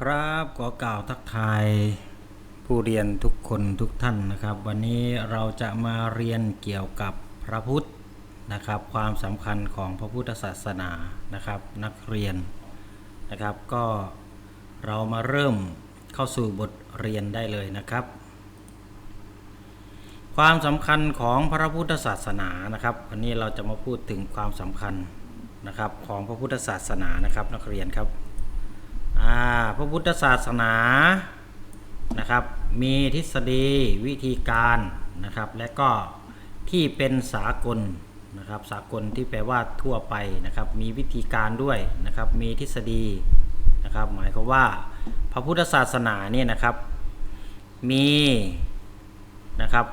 ครับขอกล่าวทักทายผู้เรียนทุกคนทุกท่านนะครับ วันนี้เราจะมาเรียนเกี่ยวกับพระพุทธนะครับ ความสำคัญของพระพุทธศาสนานะครับ นักเรียนนะครับ ก็เรามาเริ่มเข้าสู่บทเรียนได้เลยนะครับ ความสำคัญของพระพุทธศาสนานะครับ วันนี้เราจะมาพูดถึงความสำคัญนะครับของพระพุทธศาสนานะครับ นักเรียนครับ พระพุทธศาสนานะครับ มีทฤษฎีวิธีการนะครับ และก็ที่เป็นสากลนะครับ สากลที่แปลว่าทั่วไปนะครับ มีวิธีการด้วยนะครับ มีทฤษฎีนะครับ หมายความว่าพระพุทธศาสนาเนี่ยนะครับ มีนะครับ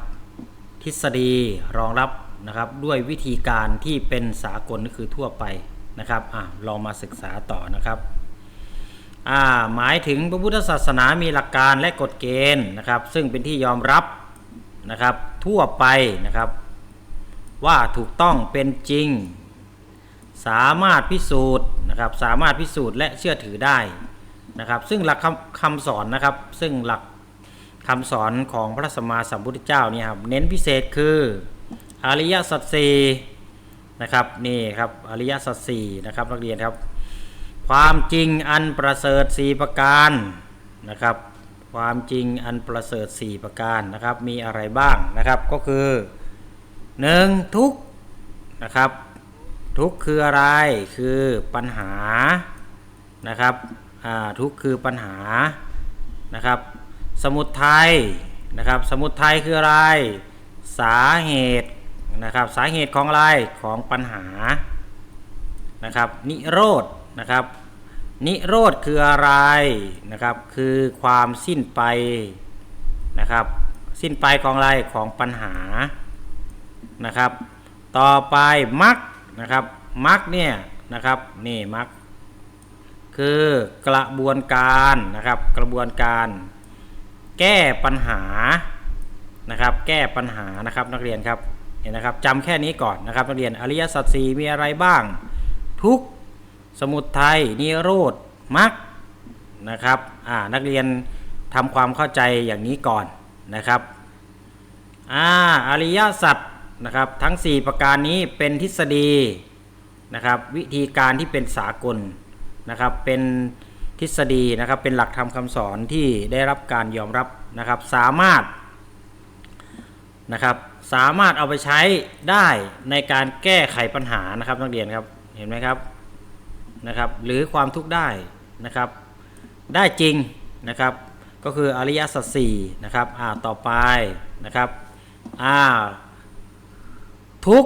ทฤษฎีรองรับนะครับด้วยวิธีการที่เป็นสากลก็คือทั่วไปนะครับอะลองมาศึกษาต่อนะครับ หมายถึงพระพุทธศาสนามีหลักการและกฎเกณฑ์นะครับ ซึ่งเป็นที่ยอมรับนะครับทั่วไปนะครับ ว่าถูกต้องเป็นจริง สามารถพิสูจน์นะครับสามารถพิสูจน์และเชื่อถือได้นะครับ ซึ่งหลักคำคำสอนนะครับ ซึ่งหลักคำสอนของพระสัมมาสัมพุทธเจ้านี่ครับเน้นพิเศษคืออริยสัจสี่นะครับนี่ครับอริยสัจสี่นะครับนักเรียนครับ ความจริงอันประเสริฐสี่ประการนะครับ ความจริงอันประเสริฐสี่ประการนะครับ มีอะไรบ้างนะครับก็คือหนึ่งทุกนะครับ ทุกคืออะไรคือปัญหานะครับอ่าทุกคือปัญหานะครับ สมุทัยนะครับ สมุทัยคืออะไร สาเหตุนะครับ สาเหตุของอะไรของปัญหานะครับ นิโรธ นะครับ นิโรธคืออะไรนะครับ คือความสิ้นไปนะครับ สิ้นไปของอะไรของปัญหานะครับ ต่อไปมรรคนะครับมรรคเนี่ยนะครับนี่มรรคคือกระบวนการนะครับ กระบวนการ แก้ปัญหานะครับ แก้ปัญหานะครับนักเรียนครับเห็นนะครับจำแค่นี้ก่อนนะครับนักเรียนอริยสัจสี่มีอะไรบ้าง ทุก สมุทัยนิโรธมรรคนะครับอ่านักเรียนทำความเข้าใจอย่างนี้ก่อนนะครับอ่าอริยสัจนะครับทั้ง 4 ประการนี้เป็นทฤษฎีนะครับวิธีการที่เป็นสากลนะครับเป็นทฤษฎีนะครับเป็นหลักธรรมคำสอนที่ได้รับการยอมรับนะครับสามารถนะครับสามารถเอาไปใช้ได้ในการแก้ไขปัญหานะครับนักเรียนครับเห็นไหมครับ นะครับหรือความทุกข์ได้นะครับ ได้จริงนะครับ ก็คืออริยสัจสี่นะครับอ่าต่อไปนะครับอ่าทุก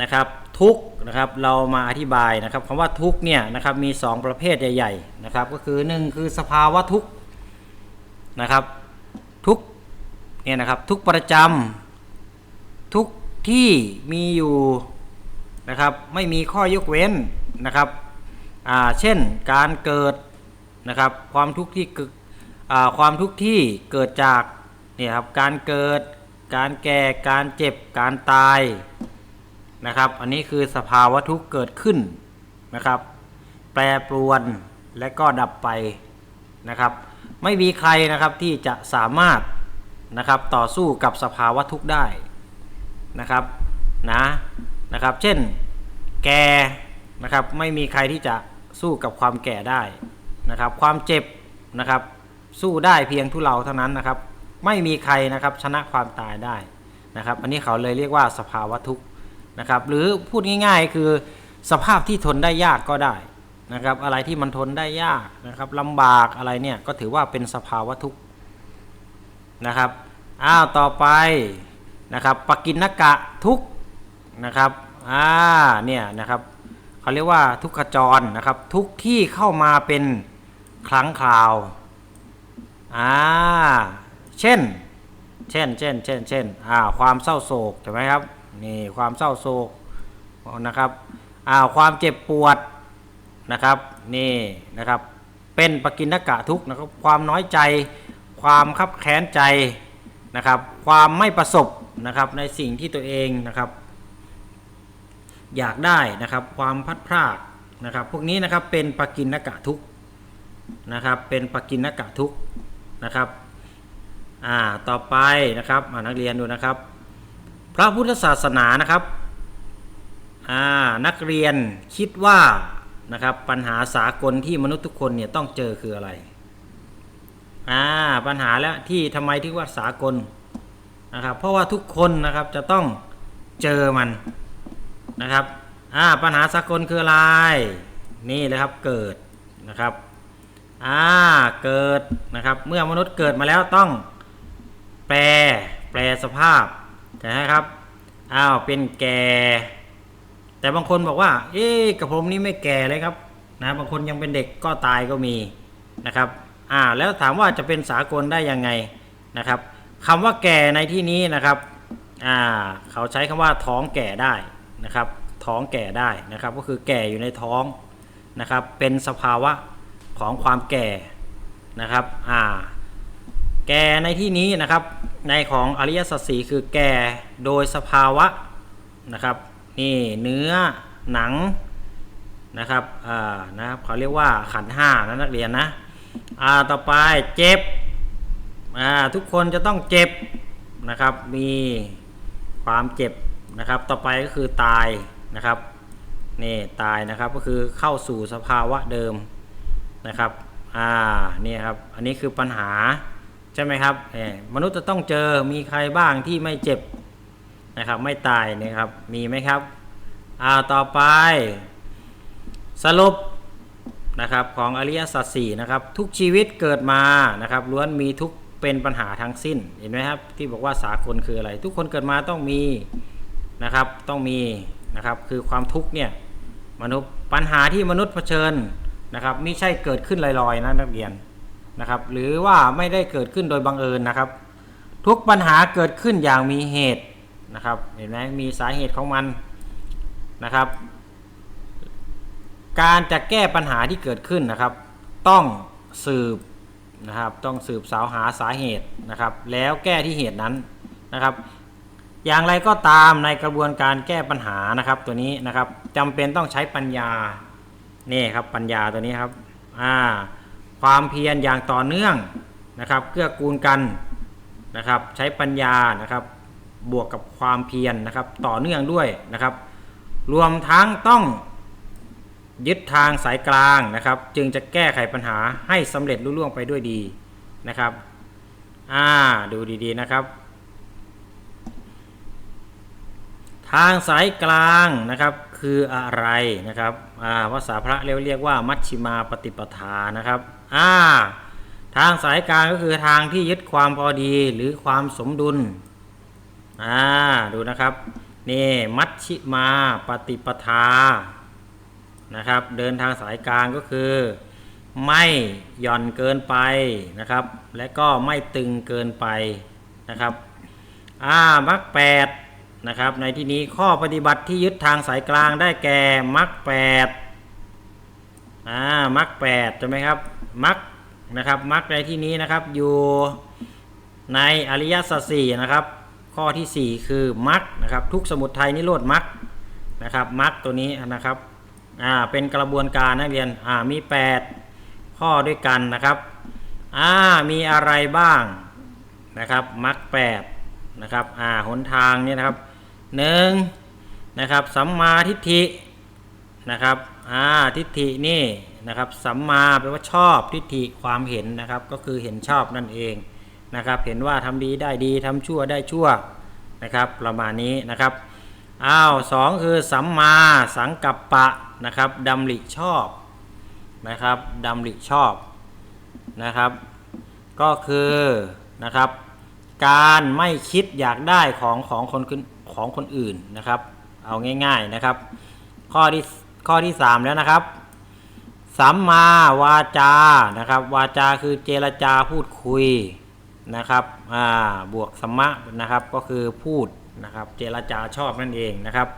นะครับทุกนะครับเรามาอธิบายนะครับคำว่าทุกเนี่ยนะครับมี 2 ประเภทใหญ่ๆนะครับก็คือ 1 คือสภาวะทุกนะครับทุกเนี่ยนะครับทุกประจำทุกที่มีอยู่นะครับไม่มีข้อยกเว้นนะครับ อ่าเช่นการเกิดนะครับความทุกข์ที่เกิดอ่าความทุกข์ที่เกิดจากเนี่ยครับการเกิด การแก่ การเจ็บ การตายนะครับ อันนี้คือสภาวะทุกข์เกิดขึ้นนะครับ แปรปรวนและก็ดับไปนะครับ ไม่มีใครนะครับที่จะสามารถนะครับต่อสู้กับสภาวะทุกข์ได้นะครับนะนะครับ เช่นแก่นะครับไม่มีใครที่จะ สู้กับความแก่ได้นะครับ ความเจ็บนะครับ สู้ได้เพียงทุเลาเท่านั้นนะครับ ไม่มีใครนะครับชนะความตายได้นะครับ อันนี้เขาเลยเรียกว่าสภาวะทุกข์นะครับ หรือพูดง่าย ๆ คือสภาพที่ทนได้ยากก็ได้นะครับ อะไรที่มันทนได้ยากนะครับลำบากอะไรเนี่ยก็ถือว่าเป็นสภาวะทุกข์นะครับอ้าวต่อไปนะครับปกินนกะทุกข์นะครับอ่าเนี่ยนะครับ เขาเรียกว่าทุกขจรนะครับ ทุกที่เข้ามาเป็นครั้งคราวอ่าเช่น เช่นเช่นเช่นเช่นอ่าความเศร้าโศกใช่ไหมครับนี่ความเศร้าโศกนะครับอ่าความเจ็บปวดนะครับนี่นะครับเป็นปกินนกะทุกนะครับความน้อยใจ ความคับแค้นใจนะครับ ความไม่ประสบนะครับในสิ่งที่ตัวเองนะครับ อยากได้นะครับ ความพัดพรากนะครับ พวกนี้นะครับเป็นปกินนกะทุกนะครับ เป็นปกินนกะทุกนะครับอ่าต่อไปนะครับอ่านักเรียนดูนะครับ พระพุทธศาสนานะครับอ่านักเรียนคิดว่านะครับปัญหาสากลที่มนุษย์ทุกคนเนี่ยต้องเจอคืออะไรอ่าปัญหาแล้วที่ทำไมที่ว่าสากลนะครับ เพราะว่าทุกคนนะครับจะต้องเจอมัน นะครับอ่าปัญหาสากลคืออะไร นี่เลยครับเกิดนะครับอ่าเกิดนะครับเมื่อมนุษย์เกิดมาแล้วต้องแปรแปรสภาพใช่ไหมครับอ้าวเป็นแก่ แต่บางคนบอกว่า เอ๊ะกับผมนี่ไม่แก่เลยครับนะบางคนยังเป็นเด็กก็ตายก็มีนะครับอ่าแล้วถามว่าจะเป็นสากลได้ยังไงนะครับคำว่าแก่ในที่นี้นะครับอ่าเขาใช้คำว่าท้องแก่ได้ นะครับท้องแก่ได้นะครับ ก็คือแก่อยู่ในท้องนะครับ เป็นสภาวะของความแก่นะครับอ่าแก่ในที่นี้นะครับในของอริยสัจสีคือแก่โดยสภาวะนะครับนี่เนื้อหนังนะครับอ่านะครับเขาเรียกว่าขันห้านะนักเรียนนะอ่าต่อไปเจ็บอ่าทุกคนจะต้องเจ็บนะครับมีความเจ็บ นะครับ ต่อไปก็คือตายนะครับนี่ตายนะครับก็คือเข้าสู่สภาวะเดิมนะครับอ่านี่ครับอันนี้คือปัญหาใช่ไหมครับเอ่อมนุษย์จะต้องเจอมีใครบ้างที่ไม่เจ็บนะครับไม่ตายนะครับมีไหมครับอ่าต่อไป สรุปนะครับของอริยสัจสี่นะครับทุกชีวิตเกิดมานะครับล้วนมีทุกเป็นปัญหาทั้งสิ้นเห็นไหมครับที่บอกว่าสากลคืออะไร ทุกคนเกิดมาต้องมี นะครับต้องมีนะครับคือความทุกข์เนี่ยมนุษย์ปัญหาที่มนุษย์เผชิญนะครับไม่ใช่เกิดขึ้นลอยๆนะนักเรียนนะครับ หรือว่าไม่ได้เกิดขึ้นโดยบังเอิญนะครับ ทุกปัญหาเกิดขึ้นอย่างมีเหตุนะครับเห็นไหมมีสาเหตุของมันนะครับ การจะแก้ปัญหาที่เกิดขึ้นนะครับ ต้องสืบนะครับต้องสืบสาวหาสาเหตุนะครับ แล้วแก้ที่เหตุนั้นนะครับ อย่างไรก็ตามในกระบวนการแก้ปัญหานะครับตัวนี้นะครับจำเป็นต้องใช้ปัญญานี่ครับปัญญาตัวนี้ครับอ่าความเพียรอย่างต่อเนื่องนะครับเกื้อกูลกันนะครับ ใช้ปัญญานะครับ บวกกับความเพียรนะครับต่อเนื่องด้วยนะครับ รวมทั้งต้องยึดทางสายกลางนะครับ จึงจะแก้ไขปัญหาให้สำเร็จลุล่วงไปด้วยดีนะครับ อ่าดูดีๆนะครับ ทางสายกลางนะครับคืออะไรนะครับภาษาพระเรียกเรียกว่า มัชชิมาปฏิปทานะครับอ่าทางสายกลางก็คือทางที่ยึดความพอดีหรือความสมดุลอ่าดูนะครับนี่มัชชิมาปฏิปทานะครับ เดินทางสายกลางก็คือ ไม่หย่อนเกินไปนะครับ และก็ไม่ตึงเกินไปนะครับอ่ามรรคแปด นะครับ ในที่นี้ข้อปฏิบัติที่ยึดทางสายกลางได้แก่มรรคแปดอ่ามรรคแปดใช่ไหมครับมรรคนะครับมรรคในที่นี้นะครับอยู่ในอริยสัจสี่นะครับ ข้อที่ 4 คือมรรคนะครับ ทุกสมุทัยนิโรธมรรคนะครับมรรคตัวนี้นะครับอ่าเป็นกระบวนการนักเรียนอ่ามี 8 ข้อด้วยกันนะครับอ่ามีอะไรบ้างนะครับมรรคแปด นะครับอ่าหนทางเนี่ยนะครับหนึ่งนะครับสัมมาทิฏฐินะครับอ่าทิฏฐินี่นะครับสัมมาแปลว่าชอบทิฏฐิความเห็นนะครับ ก็คือเห็นชอบนั่นเองนะครับ เห็นว่าทำดีได้ดีทำชั่วได้ชั่วนะครับประมาณนี้นะครับอ้าวสองคือสัมมาสังกัปปะนะครับดำริชอบนะครับดำริชอบนะครับ ก็คือนะครับ การไม่คิดอยากได้ของของคนของคนอื่นนะครับ เอาง่าย ๆนะครับ ข้อที่ข้อที่สามแล้วนะครับสัมมาวาจานะครับ วาจาคือเจรจาพูดคุยนะครับอ่าบวกสัมมะนะครับก็คือพูดนะครับเจรจาชอบนั่นเองนะครับ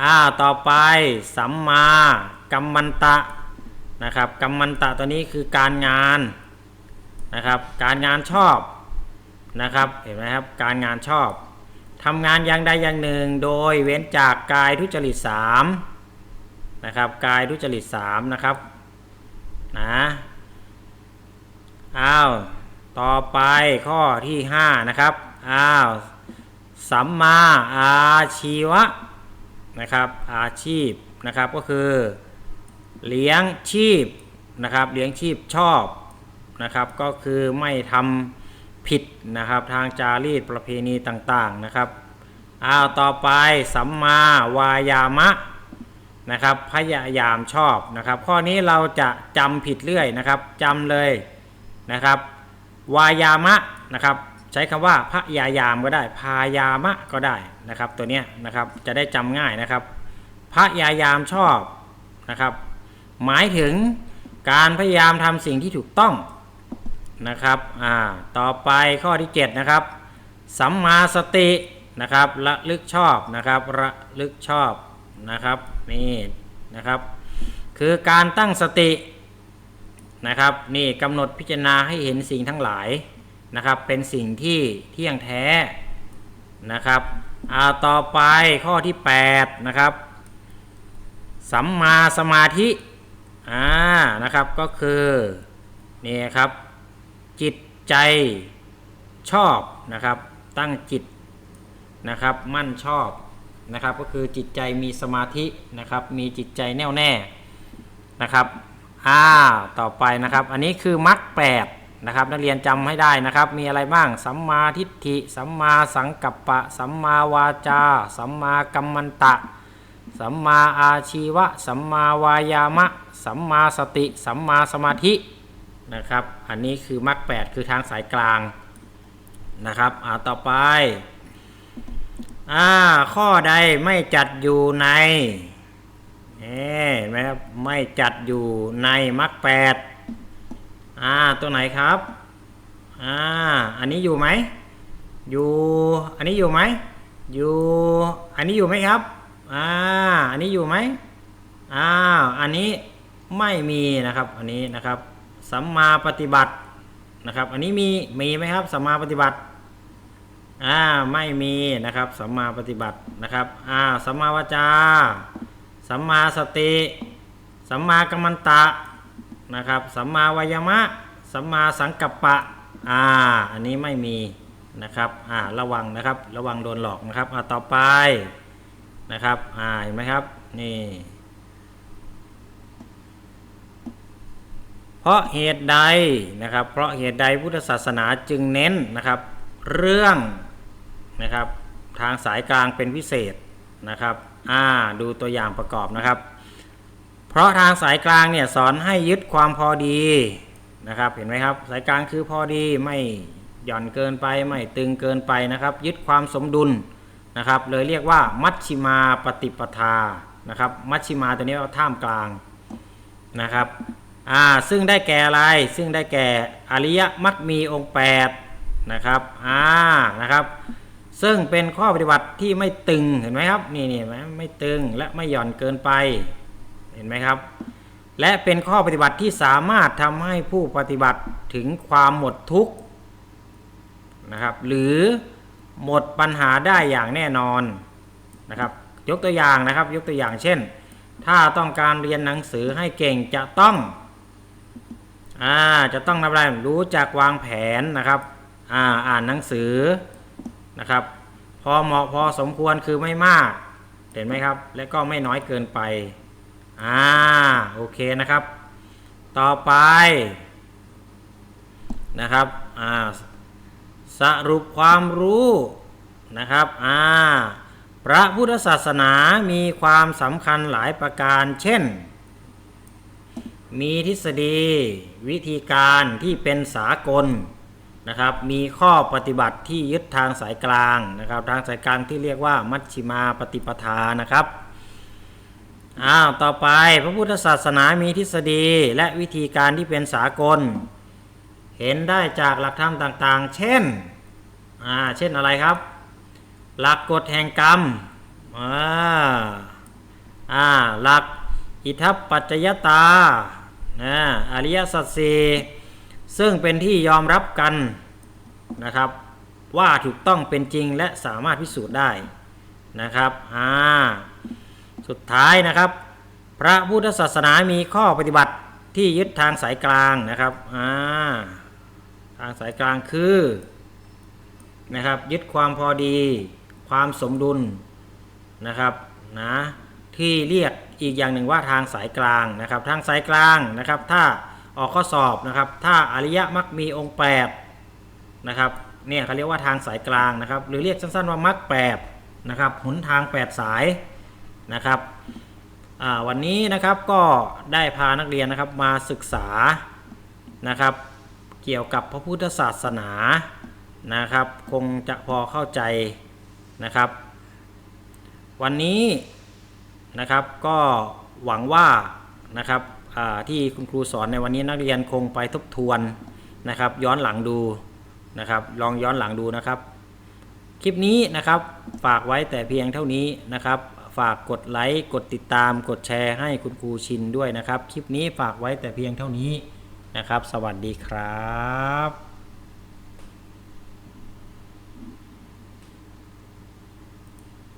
อ่าต่อไปสัมมากัมมันตะนะครับกัมมันตะตัวนี้คือการงานนะครับ การงานชอบ นะครับเห็นไหมครับการงานชอบทำงานอย่างใดอย่างหนึ่ง โดยเว้นจากกายทุจริตสามนะครับกายทุจริตสามนะครับนะอ้าวต่อไปข้อที่ 5 นะครับอ้าวสัมมาอาชีวะนะครับอาชีพนะครับก็คือเลี้ยงชีพนะครับเลี้ยงชีพชอบนะครับก็คือไม่ทำ ผิดนะครับทางจารีตประเพณีต่างๆนะครับอ้าวต่อไปสัมมาวายามะนะครับพยายามชอบนะครับ ข้อนี้เราจะจำผิดเรื่อยนะครับจำเลยนะครับ วายามะนะครับ ใช้คำว่าพยายามก็ได้ พายามะก็ได้นะครับ ตัวเนี้ยนะครับจะได้จำง่ายนะครับพยายามชอบนะครับ หมายถึงการพยายามทำสิ่งที่ถูกต้อง นะครับอ่าต่อไปข้อที่7นะครับสัมมาสตินะครับระลึกชอบนะครับระลึกชอบนะครับนี่นะครับคือการตั้งสตินะครับนี่กำหนดพิจารณาให้เห็นสิ่งทั้งหลายนะครับเป็นสิ่งที่เที่ยงแท้นะครับอ่าต่อไปข้อที่8นะครับสัมมาสมาธิอ่านะครับก็คือนี่ครับ จิตใจชอบนะครับ ตั้งจิตนะครับ มั่นชอบนะครับ ก็คือจิตใจมีสมาธินะครับ มีจิตใจแน่วแน่นะครับอ่าต่อไปนะครับ อันนี้คือมรรคแปดนะครับ นักเรียนจำให้ได้นะครับ มีอะไรบ้าง สัมมาทิฏฐิ สัมมาสังกัปปะ สัมมาวาจา สัมมากัมมันตะ สัมมาอาชีวะ สัมมาวายามะ สัมมาสติ สัมมาสมาธิ นะครับ อันนี้คือมรรคแปดคือทางสายกลางนะครับอ่าต่อไปอ่าข้อใดไม่จัดอยู่ในเอ๊ะนไมครับไม่จัดอยู่ในมรรคแปดอ่าตัวไหนครับอ่าอันนี้อยู่ไหมอยู่อันนี้อยู่ไหมอยู่อันนี้อยู่ไหมครับอ่าอันนี้อยู่ไหมอ้าวอันนี้ไม่มีนะครับ อันนี้นะครับ สัมมาปฏิบัตินะครับ อันนี้มีมีไหมครับสัมมาปฏิบัติอ่าไม่มีนะครับสัมมาปฏิบัตินะครับอ่าสัมมาวจา สัมมาสติสัมมากัมมันตะนะครับสัมมาวายามะ สัมมาสังกัปปะอ่าอันนี้ไม่มีนะครับอ่าระวังนะครับ ระวังโดนหลอกนะครับอ่าต่อไปนะครับอ่าเห็นไหมครับนี่ เพ ราะเหตุใดนะครับ เพราะเหตุใดพุทธศาสนาจึงเน้นนะครับ เรื่องนะครับทางสายกลางเป็นพิเศษนะครับ อ่า ดูตัวอย่างประกอบนะครับ เพราะทางสายกลางเนี่ยสอนให้ยึดความพอดีนะครับ เห็นไหมครับ สายกลางคือพอดีไม่หย่อนเกินไปไม่ตึงเกินไปนะครับ ยึดความสมดุลนะครับ เลยเรียกว่ามัชชิมาปฏิปทานะครับ มัชชิมาตัวนี้เราท่ามกลางนะครับ อ่าซึ่งได้แก่อะไรซึ่งได้แก่อริยมรรคมีองค์8นะครับอ่านะครับ ซึ่งเป็นข้อปฏิบัติที่ไม่ตึงเห็นไหมครับนี่นี่ไหมไม่ตึงและไม่หย่อนเกินไปเห็นไหมครับ และเป็นข้อปฏิบัติที่สามารถทำให้ผู้ปฏิบัติถึงความหมดทุกข์นะครับ หรือหมดปัญหาได้อย่างแน่นอนนะครับยกตัวอย่างนะครับ ยกตัวอย่างเช่น ถ้าต้องการเรียนหนังสือให้เก่งจะต้อง อ่าจะต้องทำอะไรรู้จักวางแผนนะครับอ่าอ่านหนังสือนะครับ พอเหมาะพอสมควรคือไม่มาก เห็นไหมครับ และก็ไม่น้อยเกินไปอ่าโอเคนะครับ ต่อไปนะครับอ่าสรุปความรู้นะครับอ่าพระพุทธศาสนามีความสำคัญหลายประการเช่น มีทฤษฎี วิธีการที่เป็นสากลนะครับ มีข้อปฏิบัติที่ยึดทางสายกลางนะครับ ทางสายกลางที่เรียกว่ามัชชิมาปฏิปทานะครับอ้าวต่อไปพระพุทธศาสนามีทฤษฎีและวิธีการที่เป็นสากล เห็นได้จากหลักธรรมต่างๆ เช่นอ่าเช่นอะไรครับ หลักกฎแห่งกรรมอ่าอ่าหลักอิทัปปัจจยตา นะอริยสัจสีซึ่งเป็นที่ยอมรับกันนะครับ ว่าถูกต้องเป็นจริงและสามารถพิสูจน์ได้นะครับอ่าสุดท้ายนะครับ พระพุทธศาสนามีข้อปฏิบัติที่ยึดทางสายกลางนะครับอ่าทางสายกลางคือนะครับยึดความพอดี ความสมดุลนะครับนะ ที่เรียกอีกอย่างหนึ่งว่าทางสายกลางนะครับ ทางสายกลางนะครับ ถ้าออกข้อสอบนะครับ ถ้าอริยมรรคมีองค์8นะครับเนี่ยเขาเรียกว่าทางสายกลางนะครับ หรือเรียกสั้นๆว่ามรรค8นะครับหนทาง 8 สายนะครับวันนี้นะครับก็ได้พานักเรียนนะครับมาศึกษานะครับ เกี่ยวกับพระพุทธศาสนานะครับ คงจะพอเข้าใจนะครับ วันนี้ นะครับ ก็หวังว่านะครับที่คุณครูสอนในวันนี้นักเรียนคงไปทบทวนนะครับ ย้อนหลังดูนะครับ ลองย้อนหลังดูนะครับ คลิปนี้นะครับฝากไว้แต่เพียงเท่านี้นะครับ ฝากกดไลค์กดติดตาม กดแชร์ให้คุณครูชินด้วยนะครับ คลิปนี้ฝากไว้แต่เพียงเท่านี้นะครับ สวัสดีครับ